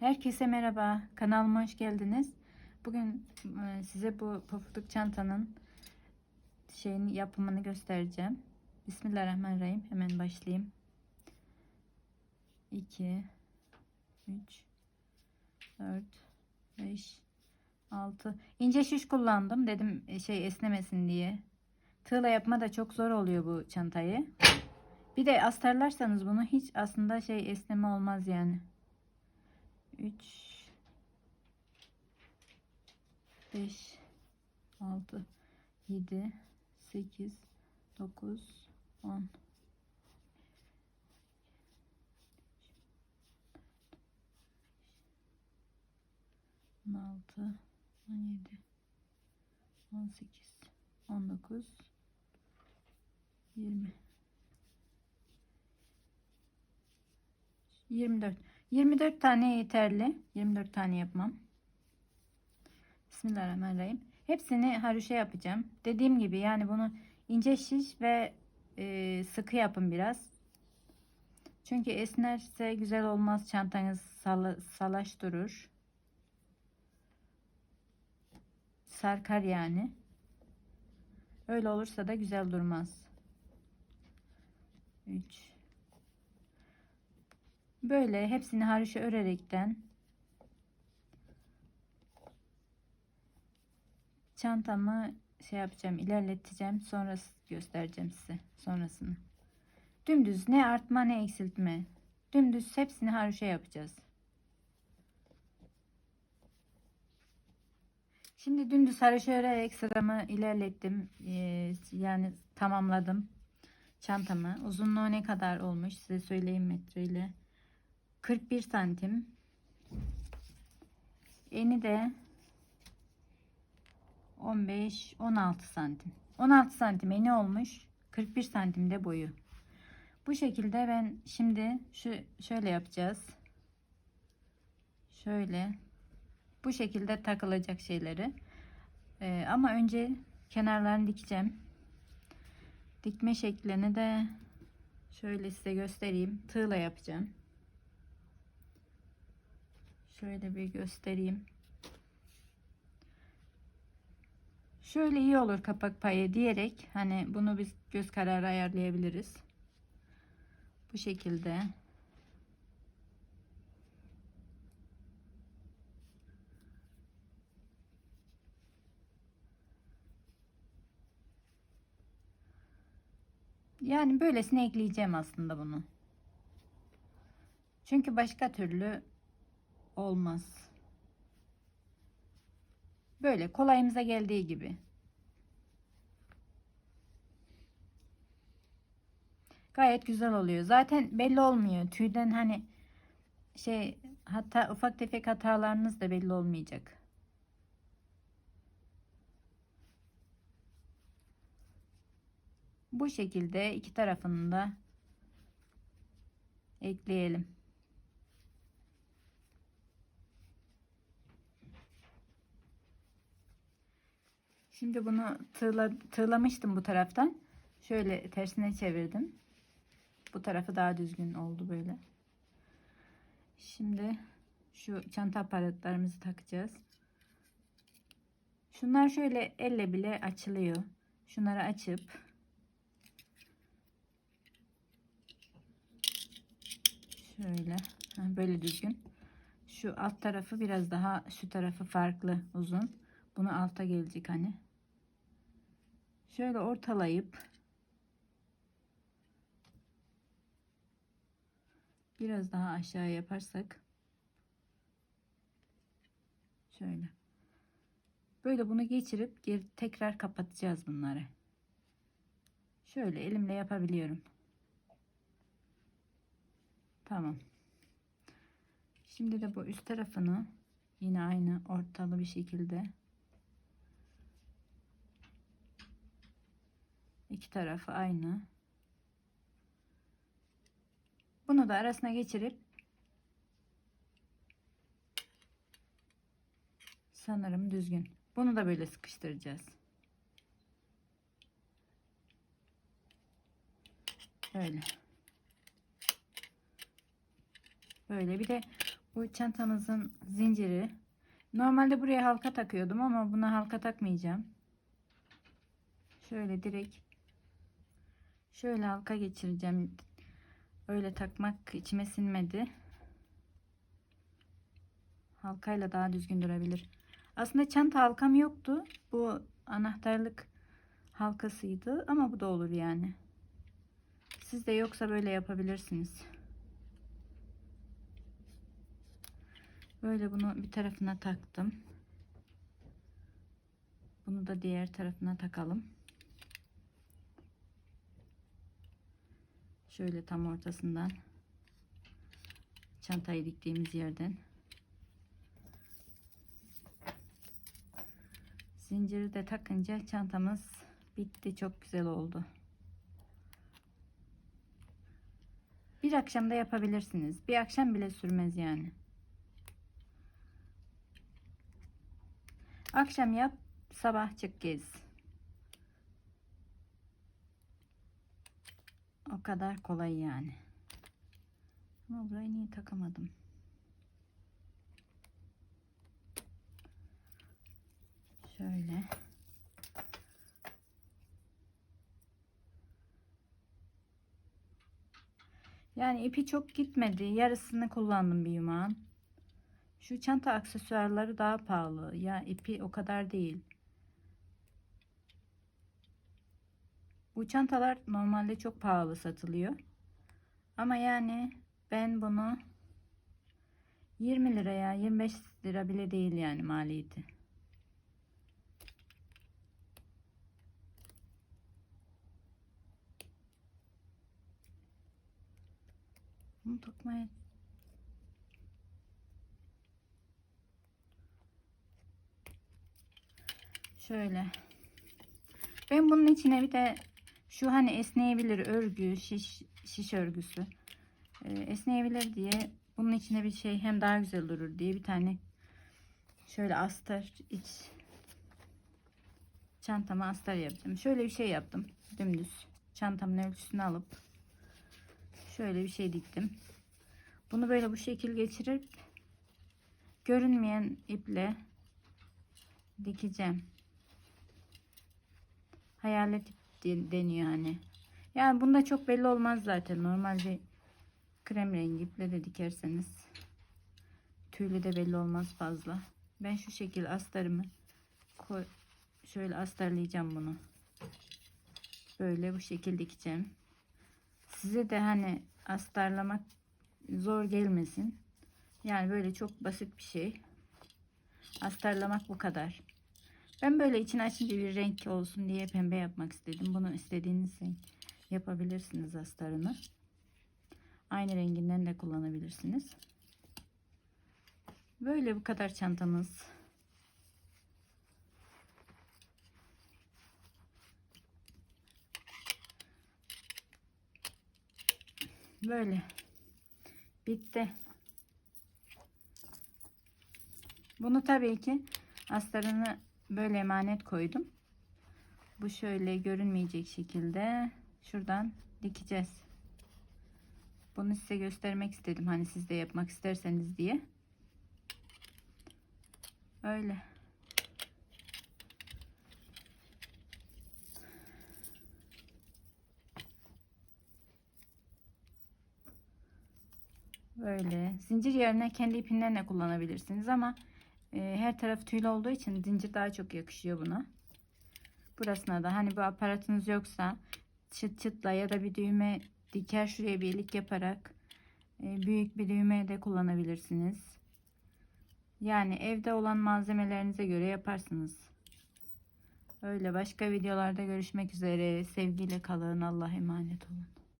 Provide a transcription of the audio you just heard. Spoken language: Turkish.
Herkese merhaba. Kanalıma hoş geldiniz. Bugün e, size bu pofuduk çantanın şeyin yapımını göstereceğim. Bismillahirrahmanirrahim. Hemen başlayayım. 2 3 4 5 6 ince şiş kullandım dedim e, şey esnemesin diye. Tığla yapma da çok zor oluyor bu çantayı. Bir de astarlarsanız bunu hiç aslında şey esneme olmaz yani. 3 5 6 7 8 9 10 16 17 18 19 20 24 24 tane yeterli. 24 tane yapmam. Bismillahirrahmanirrahim. Hepsini haroşa yapacağım. Dediğim gibi yani bunu ince şiş ve e, sıkı yapın biraz. Çünkü esnerse güzel olmaz. Çantanız sala, salaş durur. Sarkar yani. Öyle olursa da güzel durmaz. 3 Böyle hepsini haroşa örerekten çantamı şey yapacağım, ilerleteceğim. Sonra göstereceğim size sonrasını. Dümdüz ne artma ne eksiltme. Dümdüz hepsini haroşa yapacağız. Şimdi dümdüz haroşa örerek sıramı ilerlettim. Ee, yani tamamladım çantamı. Uzunluğu ne kadar olmuş size söyleyeyim metreyle. 41 santim. Eni de 15 16 santim. 16 santim eni olmuş. 41 santim de boyu. Bu şekilde ben şimdi şu şöyle yapacağız. Şöyle bu şekilde takılacak şeyleri. Ee, ama önce kenarlarını dikeceğim. Dikme şeklini de şöyle size göstereyim. Tığla yapacağım. Şöyle bir göstereyim. Şöyle iyi olur kapak payı diyerek hani bunu biz göz kararı ayarlayabiliriz. Bu şekilde. Yani böylesine ekleyeceğim aslında bunu. Çünkü başka türlü olmaz. Böyle kolayımıza geldiği gibi. Gayet güzel oluyor. Zaten belli olmuyor. Tüyden hani şey hatta ufak tefek hatalarınız da belli olmayacak. Bu şekilde iki tarafını da ekleyelim. Şimdi bunu tığla, tığlamıştım bu taraftan. Şöyle tersine çevirdim. Bu tarafı daha düzgün oldu böyle. Şimdi şu çanta aparatlarımızı takacağız. Şunlar şöyle elle bile açılıyor. Şunları açıp şöyle böyle düzgün. Şu alt tarafı biraz daha şu tarafı farklı uzun. Bunu alta gelecek hani. Şöyle ortalayıp biraz daha aşağı yaparsak şöyle böyle bunu geçirip geri tekrar kapatacağız bunları. Şöyle elimle yapabiliyorum. Tamam. Şimdi de bu üst tarafını yine aynı ortalı bir şekilde iki tarafı aynı. Bunu da arasına geçirip sanırım düzgün. Bunu da böyle sıkıştıracağız. Böyle. Böyle bir de Bu çantamızın zinciri. Normalde buraya halka takıyordum ama buna halka takmayacağım. Şöyle direkt şöyle halka geçireceğim. Öyle takmak içime sinmedi. Halkayla daha düzgün durabilir. Aslında çanta halkam yoktu. Bu anahtarlık halkasıydı ama bu da olur yani. Sizde yoksa böyle yapabilirsiniz. Böyle bunu bir tarafına taktım. Bunu da diğer tarafına takalım. Şöyle tam ortasından çantayı diktiğimiz yerden zinciri de takınca çantamız bitti. Çok güzel oldu. Bir akşamda yapabilirsiniz. Bir akşam bile sürmez yani. Akşam yap, sabah çık gez. O kadar kolay yani. Ama burayı niye takamadım? Şöyle. Yani ipi çok gitmedi. Yarısını kullandım bir yumağın. Şu çanta aksesuarları daha pahalı. Ya ipi o kadar değil. Bu çantalar normalde çok pahalı satılıyor. Ama yani ben bunu 20 liraya 25 lira bile değil yani maliyeti. Bunu takmaya Şöyle. Ben bunun içine bir de şu hani esneyebilir örgü, şiş, şiş örgüsü. Ee, esneyebilir diye bunun içine bir şey hem daha güzel durur diye bir tane şöyle astar iç çantama astar yapacağım. Şöyle bir şey yaptım. Dümdüz. Çantamın ölçüsünü alıp şöyle bir şey diktim. Bunu böyle bu şekil geçirip görünmeyen iple dikeceğim. Hayalet ip de- deniyor hani. Yani bunda çok belli olmaz zaten. Normal bir krem rengi iple de dikerseniz tüylü de belli olmaz fazla. Ben şu şekil astarımı koy şöyle astarlayacağım bunu. Böyle bu şekil dikeceğim. Size de hani astarlamak zor gelmesin. Yani böyle çok basit bir şey. Astarlamak bu kadar. Ben böyle için açınca bir renk olsun diye pembe yapmak istedim. Bunu istediğiniz yapabilirsiniz astarını. Aynı renginden de kullanabilirsiniz. Böyle bu kadar çantamız. Böyle. Bitti. Bunu tabii ki astarını böyle emanet koydum. Bu şöyle görünmeyecek şekilde şuradan dikeceğiz. Bunu size göstermek istedim. Hani siz de yapmak isterseniz diye. Öyle. Böyle. Zincir yerine kendi ipinden de kullanabilirsiniz ama e, her taraf tüylü olduğu için zincir daha çok yakışıyor buna. Burasına da hani bu aparatınız yoksa çıt çıtla ya da bir düğme diker şuraya bir ilik yaparak e, büyük bir düğme de kullanabilirsiniz. Yani evde olan malzemelerinize göre yaparsınız. Öyle başka videolarda görüşmek üzere. Sevgiyle kalın. Allah'a emanet olun.